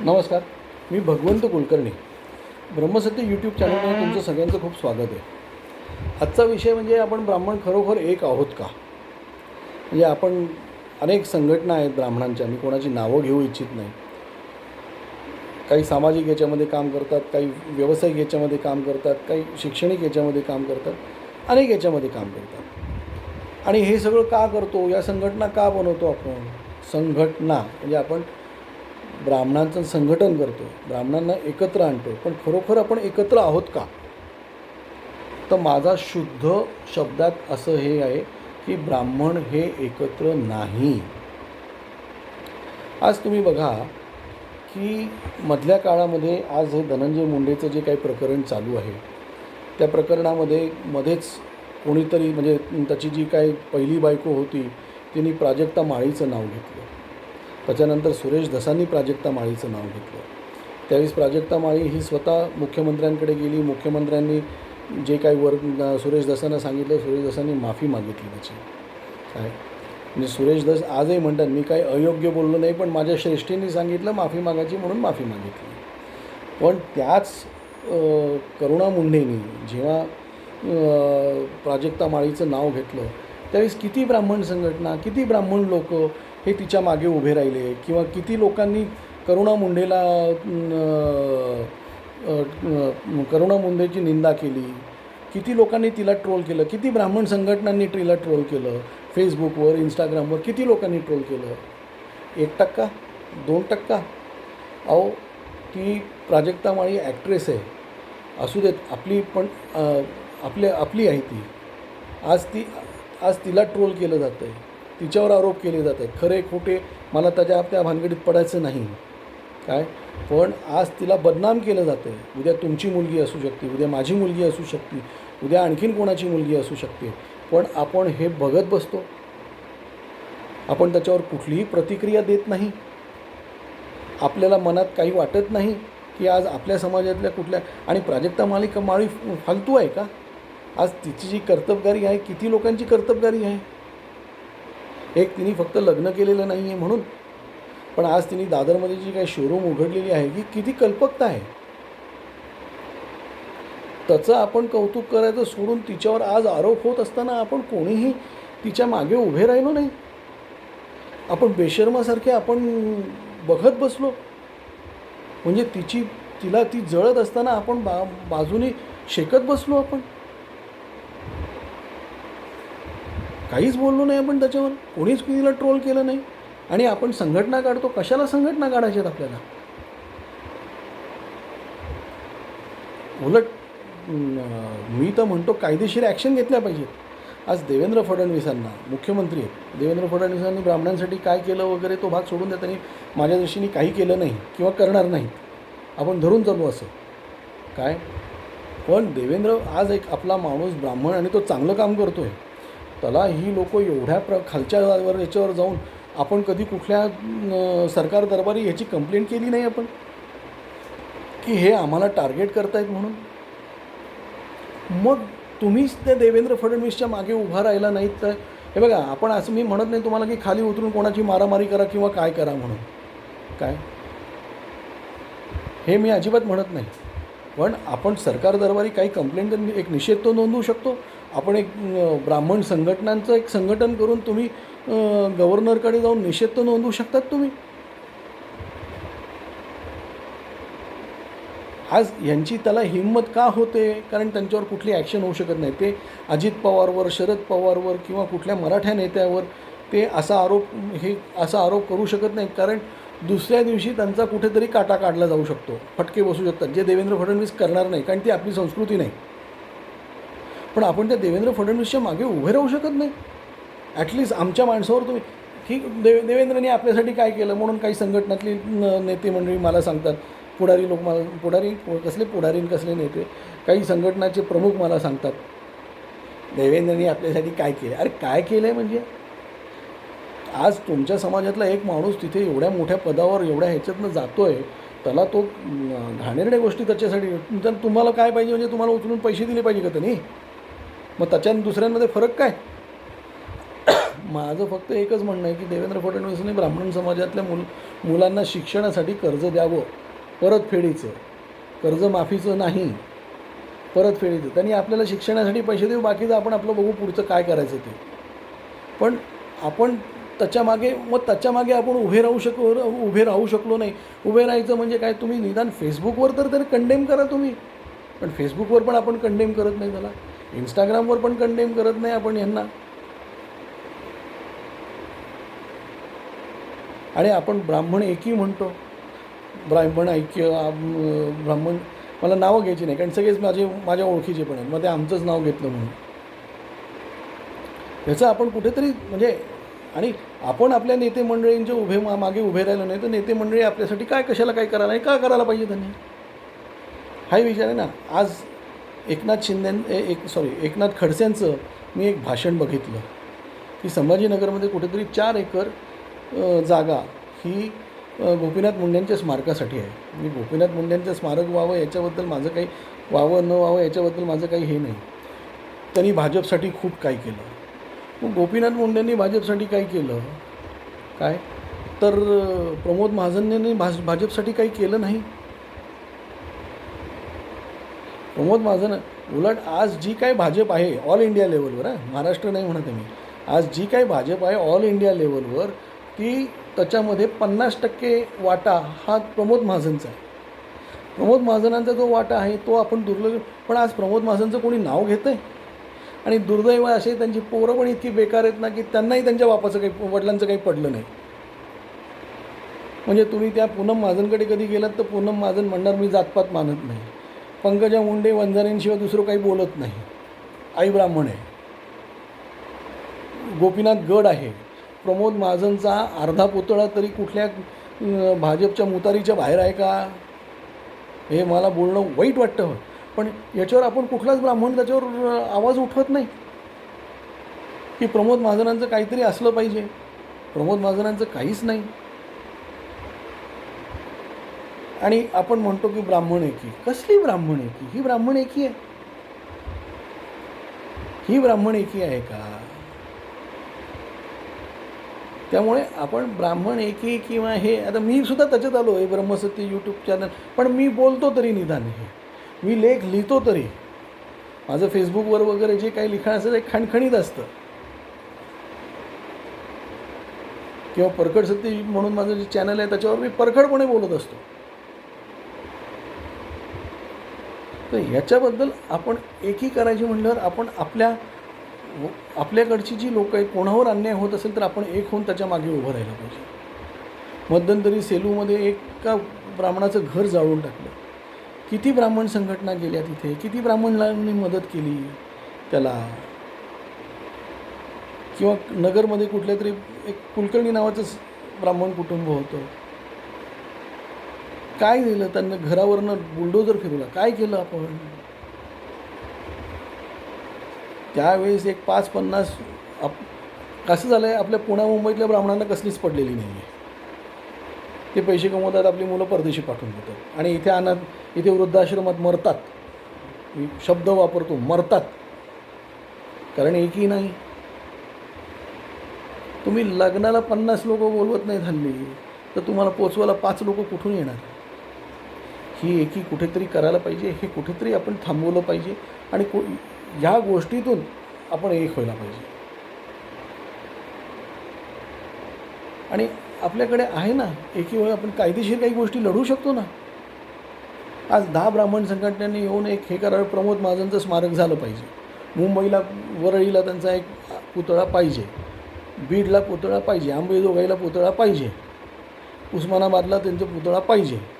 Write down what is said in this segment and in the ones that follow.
नमस्कार मी भगवंत कुलकर्णी. ब्रह्मसत्य यूट्यूब चॅनलमध्ये तुमचं सगळ्यांचं खूप स्वागत आहे. आजचा विषय म्हणजे आपण ब्राह्मण खरोखर एक आहोत का? म्हणजे आपण अनेक संघटना आहेत ब्राह्मणांच्या मी कोणाची नावं घेऊ इच्छित नाही. काही सामाजिक याच्यामध्ये काम करतात काही व्यावसायिक याच्यामध्ये काम करतात काही शैक्षणिक याच्यामध्ये काम करतात अनेक याच्यामध्ये काम करतात. आणि हे सगळं का करतो? या संघटना का बनवतो आपण? संघटना म्हणजे आपण ब्राह्मणांचं संघटन करतो ब्राह्मणांना एकत्र आणतो पण खरोखर आपण एकत्र आहोत का? तर माझा शुद्ध शब्दात असं हे आहे की ब्राह्मण हे एकत्र नाही. आज तुम्ही बघा की मधल्या काळामध्ये आज हे धनंजय मुंडेचं जे काही प्रकरण चालू आहे त्या प्रकरणामध्ये मध्येच कोणीतरी म्हणजे त्याची जी काही पहिली बायको होती तिने प्राजक्ता माळीचं नाव घेतलं. त्याच्यानंतर सुरेश धसांनी प्राजक्ता माळीचं नाव घेतलं. त्यावेळेस प्राजक्ता माळी ही स्वतः मुख्यमंत्र्यांकडे गेली. मुख्यमंत्र्यांनी जे काही वर सुरेश दसांना सांगितलं सुरेश दसांनी माफी मागितली त्याची. काय? म्हणजे सुरेश दस आजही म्हणतात मी काही अयोग्य बोललो नाही पण माझ्या श्रेष्ठींनी सांगितलं माफी मागायची म्हणून माफी मागितली. पण त्याच करुणा मुंडेंनी जेव्हा प्राजक्ता माळीचं नाव घेतलं त्यावेळेस किती ब्राह्मण संघटना किती ब्राह्मण लोक हे तिच्यामागे उभे राहिले किंवा किती लोकांनी करुणा मुंडेला करुणा मुंडेची निंदा केली? किती लोकांनी तिला ट्रोल केलं? किती ब्राह्मण संघटनांनी तिला ट्रोल केलं? फेसबुकवर इंस्टाग्रामवर किती लोकांनी ट्रोल केलं? एक टक्का? दोन टक्का? अहो ती प्राजक्ता माळी ॲक्ट्रेस आहे. असू देत आपली पण अं, आपले आपली आहे ती. आज ती आज तिला ट्रोल केलं जातं आहे तिच्यावर आरोप केले जात आहेत. खरे खोटे मला त्याच्या त्या भानगडीत पडायचं नाही. काय? पण आज तिला बदनाम केलं जातं आहे उद्या तुमची मुलगी असू शकते उद्या माझी मुलगी असू शकते उद्या आणखीन कोणाची मुलगी असू शकते. पण आपण हे बघत बसतो. आपण त्याच्यावर कुठलीही प्रतिक्रिया देत नाही. आपल्याला मनात काही वाटत नाही की आज आपल्या समाजातल्या कुठल्या आणि प्राजक्ता मालिका माळी फालतू आहे का? आज तिची जी कर्तबगारी आहे किती लोकांची कर्तबगारी आहे? एक तिने फक्त लग्न केलेलं नाही आहे म्हणून. पण आज तिने दादरमध्ये जी काही शोरूम उघडलेली आहे की किती कल्पकता आहे. त्याचं आपण कौतुक करायचं सोडून तिच्यावर आज आरोप होत असताना आपण कोणीही तिच्यामागे उभे राहिलो नाही. आपण बेशर्मासारखे आपण बघत बसलो. म्हणजे तिची तिला ती जळत असताना आपण बा बाजूने शेकत बसलो आपण. काहीच बोललो नाही आपण त्याच्यावर. कोणीच कुणीला ट्रोल केलं नाही. आणि आपण संघटना काढतो कशाला संघटना काढायच्यात आपल्याला? उलट मी तर म्हणतो कायदेशीर ॲक्शन घेतल्या पाहिजेत. आज देवेंद्र फडणवीसांना मुख्यमंत्री आहेत देवेंद्र फडणवीसांनी ब्राह्मणांसाठी काय केलं वगैरे तो भाग सोडून द्या त्यांनी माझ्या दृष्टीने काही केलं नाही किंवा करणार नाही आपण धरून चालू असं. काय? पण देवेंद्र आज एक आपला माणूस ब्राह्मण आणि तो चांगलं काम करतो आहे त्याला ही लोक एवढ्या प्र खालच्यावर याच्यावर जाऊन आपण कधी कुठल्या सरकार दरबारी ह्याची कंप्लेंट केली नाही आपण? की हे आम्हाला टार्गेट करतायत म्हणून? मग तुम्हीच त्या देवेंद्र फडणवीसच्या मागे उभा राहिला नाहीत तर? हे बघा आपण असं मी म्हणत नाही तुम्हाला की खाली उतरून कोणाची मारामारी करा किंवा काय करा म्हणून. काय? हे मी अजिबात म्हणत नाही. पण आपण सरकार दरबारी काही कंप्लेंट एक निषेध तो नोंदवू शकतो. आपण एक ब्राह्मण संघटनांचं एक संघटन करून तुम्ही गव्हर्नरकडे जाऊन निषेध तर नोंदवू शकतात तुम्ही. आज यांची त्याला हिंमत का होते? कारण त्यांच्यावर कुठली ॲक्शन होऊ शकत नाही. ते अजित पवारवर शरद पवारवर किंवा कुठल्या मराठ्या नेत्यावर ते असा आरोप हे असा आरोप करू शकत नाही कारण दुसऱ्या दिवशी त्यांचा कुठेतरी काटा काढला जाऊ शकतो. फटके बसू शकतात. जे देवेंद्र फडणवीस करणार नाही. कारण ती आपली संस्कृती नाही. पण आपण त्या देवेंद्र फडणवीसच्या मागे उभे राहू शकत नाही. ॲटलिस्ट आमच्या माणसावर तुम्ही ठीक देवे देवेंद्रने आपल्यासाठी काय केलं म्हणून काही संघटनातली न- नेते मंडळी मला सांगतात. पुढारी लोक मला पुढारी कसले पुढारी कसले नेते काही संघटनाचे प्रमुख मला सांगतात. देवेंद्रने आपल्यासाठी काय केलं? अरे काय केलं आहे म्हणजे? आज तुमच्या समाजातला एक माणूस तिथे एवढ्या मोठ्या पदावर एवढ्या ह्याच्यातनं जातो आहे त्याला तो घाणेरड्या गोष्टी त्याच्यासाठी तर तुम्हाला काय पाहिजे म्हणजे तुम्हाला उचलून पैसे दिले पाहिजे का त्यांनी? मग त्याच्यात दुसऱ्यांमध्ये फरक काय? माझं फक्त एकच म्हणणं आहे की देवेंद्र फडणवीसांनी ब्राह्मण समाजातल्या मुल मुलांना शिक्षणासाठी कर्ज द्यावं परतफेडीचं कर्जमाफीचं नाही परतफेडीचं त्यांनी आपल्याला शिक्षणासाठी पैसे देऊ बाकीचं आपण आपलं बघू पुढचं काय करायचं ते. पण आपण त्याच्यामागे मग त्याच्यामागे आपण उभे राहू शकलो उभे राहू शकलो नाही. उभे राहायचं म्हणजे काय? तुम्ही निदान फेसबुकवर तर तरी कंडेम करा तुम्ही. पण फेसबुकवर पण आपण कंडेम करत नाही त्याला. इंस्टाग्रामवर पण कंडेम करत नाही आपण यांना. आणि आपण ब्राह्मण एकी म्हणतो. ब्राह्मण ऐक्य ब्राह्मण मला नावं घ्यायची नाही कारण सगळेच माझे माझ्या ओळखीचे पण आहेत मग ते आमचंच नाव घेतलं म्हणून. याचं आपण कुठेतरी म्हणजे आणि आपण आपल्या नेते मंडळींचे उभे मा मागे उभे राहिलो नाही तर नेते मंडळी आपल्यासाठी काय कशाला काय करायला नाही का करायला पाहिजे त्यांनी? हाही विचार आहे ना. आज एकनाथ शिंदे एक सॉरी एकनाथ खडसेंचं मी एक भाषण बघितलं. की संभाजीनगरमध्ये कुठेतरी चार एकर जागा ही गोपीनाथ मुंडेंच्या स्मारकासाठी आहे. मी गोपीनाथ मुंडेंचं स्मारक व्हावं याच्याबद्दल माझं काही व्हावं न व्हावं याच्याबद्दल माझं काही हे नाही. त्यांनी भाजपसाठी खूप काही केलं. मग गोपीनाथ मुंडेंनी भाजपसाठी काय केलं? काय? तर प्रमोद महाजनने भाज भाजपसाठी काही केलं नाही? प्रमोद महाजन उलट आज जी काय भाजप आहे ऑल इंडिया लेवलवर हां महाराष्ट्र नाही म्हणत मी. आज जी काय भाजप आहे ऑल इंडिया लेवलवर ती त्याच्यामध्ये पन्नास टक्के वाटा हा प्रमोद महाजनचा आहे. प्रमोद महाजनांचा जो वाटा आहे तो आपण दुर्लक्ष पण आज प्रमोद महाजनचं कोणी नाव घेतं आहे आणि दुर्दैव असे त्यांची पोरं पण इतकी बेकार आहेत ना की त्यांनाही त्यांच्या बापाचं काही वडिलांचं काही पडलं नाही. म्हणजे तुम्ही त्या पूनम महाजनकडे कधी गेलात तर पूनम महाजन म्हणणार मी जातपात मानत नाही. पंकजा मुंडे वंजाऱ्यांशिवाय दुसरं काही बोलत नाही. आई ब्राह्मण आहे. गोपीनाथ गड आहे. प्रमोद महाजनचा अर्धा पुतळा तरी कुठल्या भाजपच्या मुतारीच्या बाहेर आहे का? हे मला बोलणं वाईट वाटतं. पण याच्यावर आपण कुठलाच ब्राह्मण त्याच्यावर आवाज उठवत नाही. की प्रमोद महाजनांचं काहीतरी असलं पाहिजे. प्रमोद महाजनांचं काहीच नाही. आणि आपण म्हणतो की ब्राह्मण एकी. कसली ब्राह्मण एकी? ही ब्राह्मण एकी आहे. ही ब्राह्मण एकी आहे का? त्यामुळे आपण ब्राह्मण एकी किंवा हे आता मी सुद्धा त्याच्यात आलो आहे ब्रह्मसत्य यूट्यूब चॅनल पण मी बोलतो तरी निदान हे. मी लेख लिहितो तरी. माझं फेसबुकवर वगैरे जे काही लिखाण असतं ते खणखणीत असतं. किंवा परखड सत्य म्हणून माझं जे चॅनल आहे त्याच्यावर मी परखडपणे बोलत असतो. तर ह्याच्याबद्दल आपण एकी करायची म्हटल्यावर आपण आपल्या आपल्याकडची जी लोक आहेत कोणावर अन्याय होत असेल तर आपण एक होऊन त्याच्यामागे उभं राहिलं पाहिजे. मध्यंतरी सेलूमध्ये एका ब्राह्मणाचं घर जाळून टाकलं. किती ब्राह्मण संघटना गेल्या तिथे किती ब्राह्मणांनी मदत केली त्याला? किंवा नगरमध्ये कुठल्या तरी एक कुलकर्णी नावाचं ब्राह्मण कुटुंब होतं. काय दिलं त्यांना घरावरनं बुलडोजर फिरवला. काय केलं आपण? त्यावेळेस एक पाच पन्नास आप कसं झालं आहे आपल्या पुण्या मुंबईतल्या ब्राह्मणांना कसलीच पडलेली नाही आहे ते पैसे कमवतात आपली मुलं परदेशी पाठवून देतात. आणि इथे आणत इथे वृद्धाश्रमात मरतात. मी शब्द वापरतो मरतात. कारण एकही नाही. तुम्ही लग्नाला पन्नास लोक बोलवत नाही झाली तर तुम्हाला पोचवायला पाच लोक कुठून येणार? ही एकी कुठेतरी करायला पाहिजे हे कुठेतरी आपण थांबवलं पाहिजे आणि को ह्या गोष्टीतून आपण एक व्हायला पाहिजे. आणि आपल्याकडे आहे ना एकी वेळ आपण कायदेशीर काही गोष्टी लढू शकतो ना. आज दहा ब्राह्मण संघटनांनी येऊन एक हे करावं प्रमोद महाजनचं स्मारक झालं पाहिजे. मुंबईला वरळीला त्यांचा एक पुतळा पाहिजे. बीडला पुतळा पाहिजे. आंबेजोगाईला पुतळा पाहिजे. उस्मानाबादला त्यांचा पुतळा पाहिजे.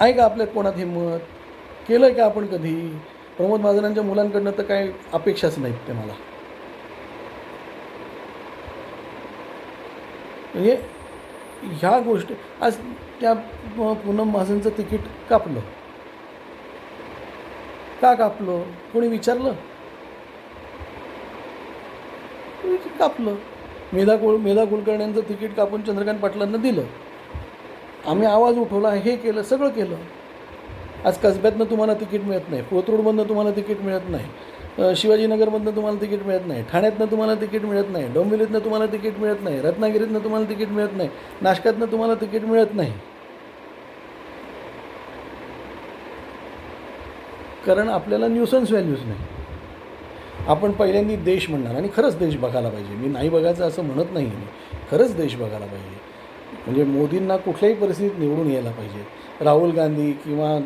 आहे का आपल्यात कोणात हिंमत? केलं आहे का आपण कधी? प्रमोद महाजनांच्या मुलांकडनं तर काय अपेक्षाच नाहीत ते मला. म्हणजे ह्या गोष्टी आज त्या पूनम महाजनचं तिकीट कापलं. का कापलं? कोणी विचारलं? कापलं. मेधा कुळ मेधा कुलकर्ण्यांचं तिकीट कापून चंद्रकांत पाटलांना दिलं. आम्ही आवाज उठवला हे केलं सगळं केलं. आज कसब्यातनं तुम्हाला तिकीट मिळत नाही कोथरूडमधनं तुम्हाला तिकीट मिळत नाही शिवाजीनगरमधनं तुम्हाला तिकीट मिळत नाही ठाण्यातनं तुम्हाला तिकीट मिळत नाही डोंबिवलीतनं तुम्हाला तिकीट मिळत नाही रत्नागिरीतनं तुम्हाला तिकीट मिळत नाही नाशकातनं तुम्हाला तिकीट मिळत नाही. कारण आपल्याला न्यूसन्स व्हॅल्यूज नाही. आपण पहिल्यांदा देश म्हणणार आणि खरंच देश बघायला पाहिजे. मी नाही बघायचं असं म्हणत नाही मी. खरंच देश बघायला पाहिजे. म्हणजे मोदींना कुठल्याही परिस्थितीत निवडून यायला पाहिजे. राहुल गांधी किंवा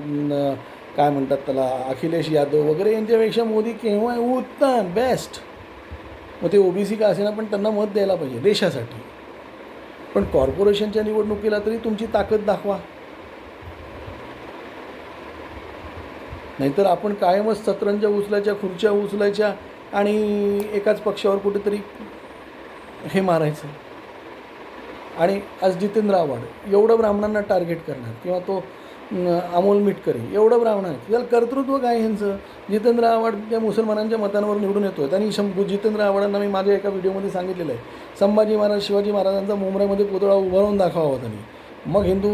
काय म्हणतात त्याला अखिलेश यादव वगैरे यांच्यापेक्षा मोदी केव्हा उत्तम बेस्ट मग ते ओबीसी का असेना पण त्यांना मत द्यायला पाहिजे देशासाठी. पण कॉर्पोरेशनच्या निवडणुकीला तरी तुमची ताकद दाखवा. नाहीतर आपण कायमच सतरंजा उचलायच्या खुर्च्या उचलायच्या आणि एकाच पक्षावर कुठेतरी हे मारायचं. आणि आज जितेंद्र आव्हाड एवढं ब्राह्मणांना टार्गेट करणार किंवा तो अमोल मिटकरी एवढं ब्राह्मण आहे त्याला कर्तृत्व काय ह्यांचं? जितेंद्र आव्हाड त्या मुसलमानांच्या मतांवर निवडून येतो आहे आणि शंभू जितेंद्र आव्हाडांना मी माझ्या एका व्हिडिओमध्ये सांगितलेलं आहे. संभाजी महाराज शिवाजी महाराजांचा मुंबईमध्ये पुतळा उभारून दाखवावा त्यांनी. मग हिंदू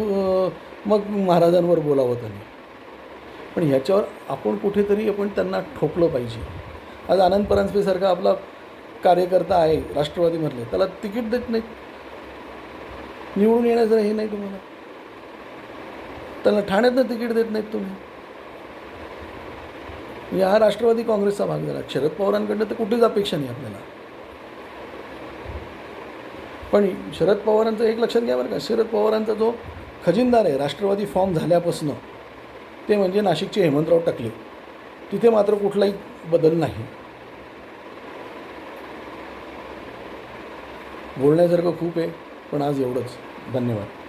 मग महाराजांवर बोलावं त्यांनी. पण ह्याच्यावर आपण कुठेतरी आपण त्यांना ठोकलं पाहिजे. आज आनंद परांजपेसारखा आपला कार्यकर्ता आहे राष्ट्रवादीमधले. त्याला तिकीट देत नाहीत. निवडून येण्याचं हे नाही तुम्हाला. त्याला ठाण्यातनं तिकीट देत नाहीत तुम्ही. म्हणजे हा राष्ट्रवादी काँग्रेसचा भाग झाला. शरद पवारांकडनं तर कुठेच अपेक्षा नाही आपल्याला. पण शरद पवारांचं एक लक्षात घ्या बरं का. शरद पवारांचा जो खजिनदार आहे राष्ट्रवादी फॉर्म झाल्यापासनं ते म्हणजे नाशिकचे हेमंतराव टकले. तिथे मात्र कुठलाही बदल नाही. बोलण्यासारखं खूप आहे. पण आज एवढंच. धन्यवाद.